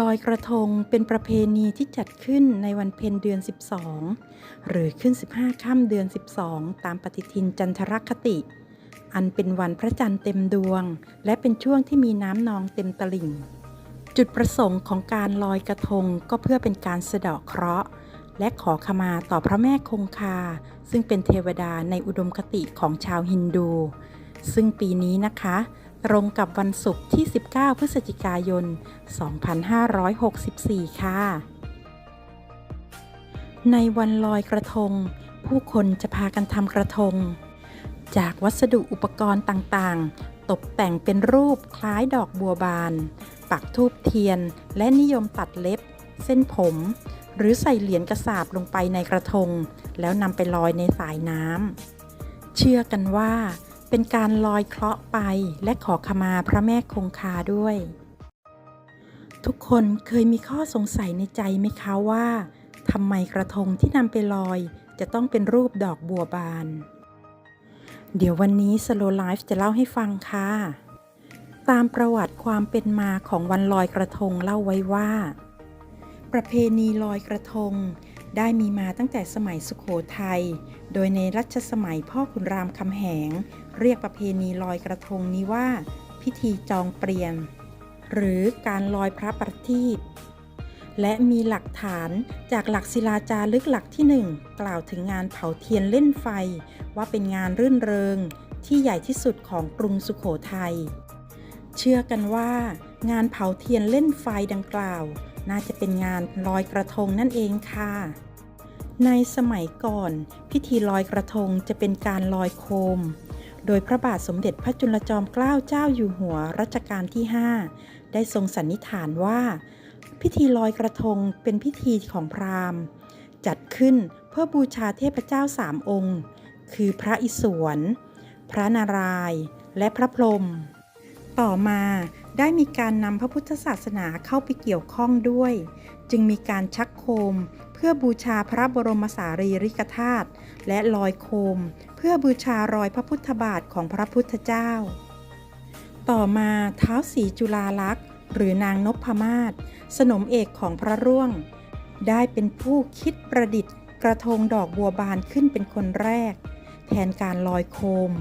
ลอยกระทงเป็นประเพณีที่จัดขึ้นในวันเพ็ญเดือน 12 หรือขึ้น 15 ค่ำเดือน 12 ตามปฏิทินจันทรคติ อันเป็นวันพระจันทร์เต็มดวง และเป็นช่วงที่มีน้ำนองเต็มตลิ่ง จุดประสงค์ของการลอยกระทงก็เพื่อเป็นการสะเดาะเคราะห์ และขอขมาต่อพระแม่คงคา ซึ่งเป็นเทวดาในอุดมคติของชาวฮินดู ซึ่งปีนี้นะคะ ตรงกับวันศุกร์ที่ 19 พฤศจิกายน 2564 ค่ะ ในวันลอยกระทง ผู้คนจะพากันทำกระทง จากวัสดุอุปกรณ์ต่างๆ ตกแต่งเป็นรูปคล้ายดอกบัวบาน ปักทูบเทียน และนิยมตัดเล็บ เส้นผม หรือใส่เหรียญกระสาบลงไปในกระทง แล้วนำไปลอยในสายน้ำเชื่อกันว่า เป็นการลอยเคราะห์ไปและขอขมาพระแม่คงคาด้วย ทุกคนเคยมีข้อสงสัยในใจไหมคะว่าทำไมกระทงที่นำไปลอยจะต้องเป็นรูปดอกบัวบาน เดี๋ยววันนี้ Slow Life จะเล่าให้ฟังค่ะ ตามประวัติความเป็นมาของวันลอยกระทงเล่าไว้ว่า ประเพณีลอยกระทงได้มีมาตั้งแต่สมัยสุขโขทัย โดยในรัชสมัยพ่อขุนรามคำแหง เรียกประเพณีลอยกระทงนี้ว่า พิธีจองเปลี่ยน หรือการลอยพระประทีปและมีหลักฐานจากหลักศิลาจารึกหลักที่หนึ่งกล่าวถึงงานเผาเทียนเล่นไฟ ว่าเป็นงานรื่นเริงที่ใหญ่ที่สุดของกรุงสุขโขทัย เชื่อกันว่า งานเผาเทียนเล่นไฟดังกล่าว น่าจะเป็นงานลอยกระทงนั่นเองค่ะ ในสมัยก่อน พิธีลอยกระทงจะเป็นการลอยโคม โดยพระบาทสมเด็จพระจุลจอมเกล้าเจ้าอยู่หัวรัชกาลที่ 5 ได้ทรงสันนิษฐานว่า พิธีลอยกระทงเป็นพิธีของพราหมณ์ จัดขึ้นเพื่อบูชาเทพเจ้าสามองค์ คือพระอิศวร พระนารายณ์ และพระพรหม ต่อมาได้มีการนำพระพุทธศาสนาเข้าไปเกี่ยวข้องด้วย จึงมีการชักโคม เพื่อบูชาพระบรมสารีริกธาตุและลอยโคม เพื่อบูชารอยพระพุทธบาทของพระพุทธเจ้า ต่อมาเท้าสีจุฬาลักษณ์หรือนางนพมาศสนมเอกของพระร่วง ได้เป็นผู้คิดประดิษฐ์ กระทงดอกบัวบานขึ้นเป็นคนแรก แทนการลอยโคม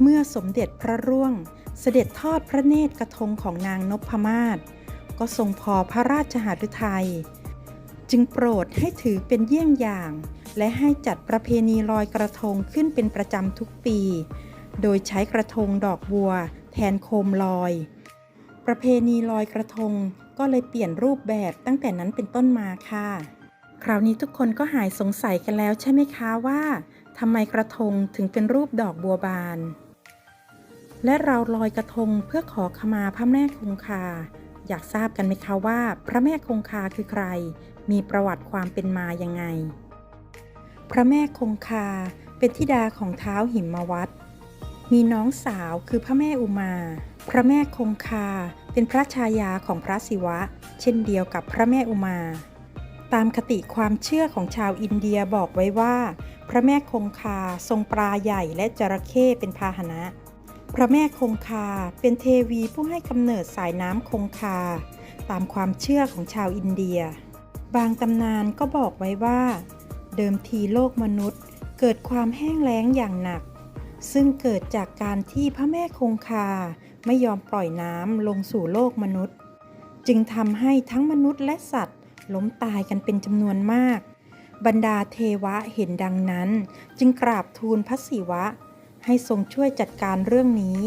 เมื่อสมเด็จพระร่วง เสด็จทอดพระเนตรกระทงของนางนพมาศก็ทรงพอพระราชหฤทัยจึงโปรดให้ถือเป็นเยี่ยงอย่าง และให้จัดประเพณีลอยกระทงขึ้นเป็นประจำทุกปี โดยใช้กระทงดอกบัว แทนโคมลอย ประเพณีลอยกระทงก็เลยเปลี่ยนรูปแบบตั้งแต่นั้นเป็นต้นมาค่ะ คราวนี้ทุกคนก็หายสงสัยกันแล้วใช่ไหมคะว่าทำไมกระทงถึงเป็นรูปดอกบัวบาน และเราลอยกระทงเพื่อขอขมาพระแม่คงคา อยากทราบกันไหมคะว่า พระแม่คงคาคือใคร มีประวัติความเป็นมายังไง พระแม่คงคาเป็นธิดาของเท้าหิมวัตมีน้องสาวคือพระแม่อุมา พระแม่คงคาเป็นพระชายาของพระศิวะ เช่นเดียวกับพระแม่อุมา ตามคติความเชื่อของชาวอินเดียบอกไว้ว่า พระแม่คงคาทรงปลาใหญ่และจระเข้เป็นพาหนะ พระแม่คงคาเป็นเทวีผู้ให้กำเนิดสายน้ำคงคา ตามความเชื่อของชาวอินเดีย บางตำนานก็บอกไว้ว่า เดิมทีโลกมนุษย์เกิดความแห้งแล้งอย่างหนัก ซึ่งเกิดจากการที่พระแม่คงคาไม่ยอมปล่อยน้ำลงสู่โลกมนุษย์ จึงทำให้ทั้งมนุษย์และสัตว์ ล้มตายกันเป็นจำนวนมาก บรรดาเทวะเห็นดังนั้น จึงกราบทูลพระศิวะ ให้ทรงช่วยจัดการเรื่องนี้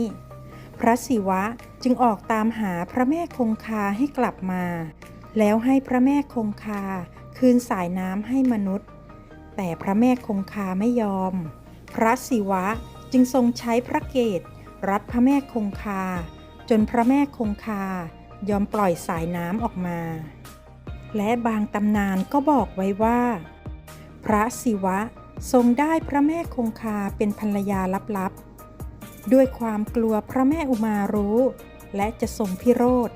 พระศิวะจึงออกตามหาพระแม่คงคาให้กลับมา แล้วให้พระแม่คงคาคืนสายน้ำให้มนุษย์ แต่พระแม่คงคาไม่ยอม พระศิวะจึงทรงใช้พระเกศรัดพระแม่คงคา จนพระแม่คงคายอมปล่อยสายน้ำออกมา และบางตำนานก็บอกไว้ว่า พระศิวะ ทรงได้พระแม่คงคาเป็นภรรยาลับๆ ด้วยความกลัวพระแม่อุมารู้ และจะทรงพิโรธ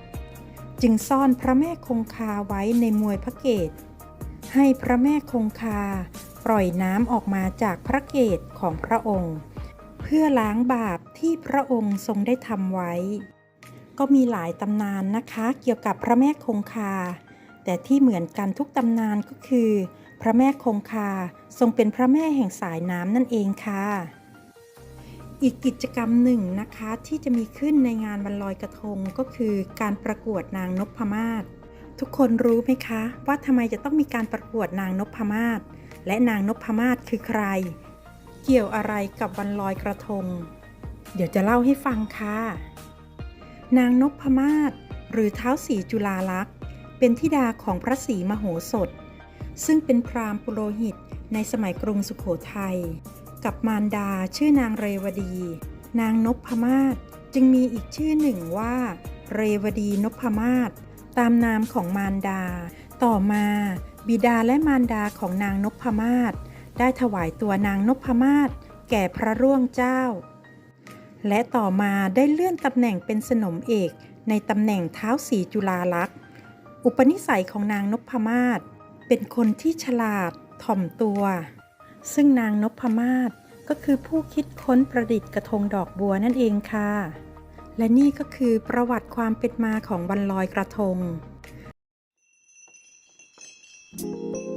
จึงซ่อนพระแม่คงคาไว้ในมวยพระเกศ ให้พระแม่คงคาปล่อยน้ำออกมาจากพระเกศของพระองค์ เพื่อล้างบาปที่พระองค์ทรงได้ทำไว้ ก็มีหลายตำนานนะคะเกี่ยวกับพระแม่คงคา แต่ที่เหมือนกันทุกตำนานก็คือ พระแม่คงคาทรงเป็นพระแม่แห่งสายน้ำนั่นเองค่ะ อีกกิจกรรมหนึ่งนะคะที่จะมีขึ้นในงานวันลอยกระทงก็คือการประกวดนางนพมาศทุกคนรู้ไหมคะ ว่าทำไมจะต้องมีการประกวดนางนพมาศและนางนพมาศคือใคร เกี่ยวอะไรกับวันลอยกระทง เดี๋ยวจะเล่าให้ฟังค่ะ นางนพมาศหรือเท้าสีจุฬาลักษณ์เป็นธิดาของพระศรีมโหสถ ซึ่งเป็นพราหมณ์ปุโรหิตในสมัยกรุงสุขโขทัย กับมารดาชื่อนางเรวดี นางนพมาศจึงมีอีกชื่อหนึ่งว่า เรวดีนพมาศตามนามของมารดา ต่อมาบิดาและมารดาของนางนพมาศได้ถวายตัวนางนพมาศแก่พระร่วงเจ้า และต่อมาได้เลื่อนตำแหน่งเป็นสนมเอกในตำแหน่งเท้าสีจุฬาลักษณ์อุปนิสัยของนางนพมาศ เป็นคนที่ฉลาดถ่อมตัว ซึ่งนางนพมาศก็คือผู้คิดค้นประดิษฐ์กระทงดอกบัวนั่นเองค่ะ และนี่ก็คือประวัติความเป็นมาของวันลอยกระทง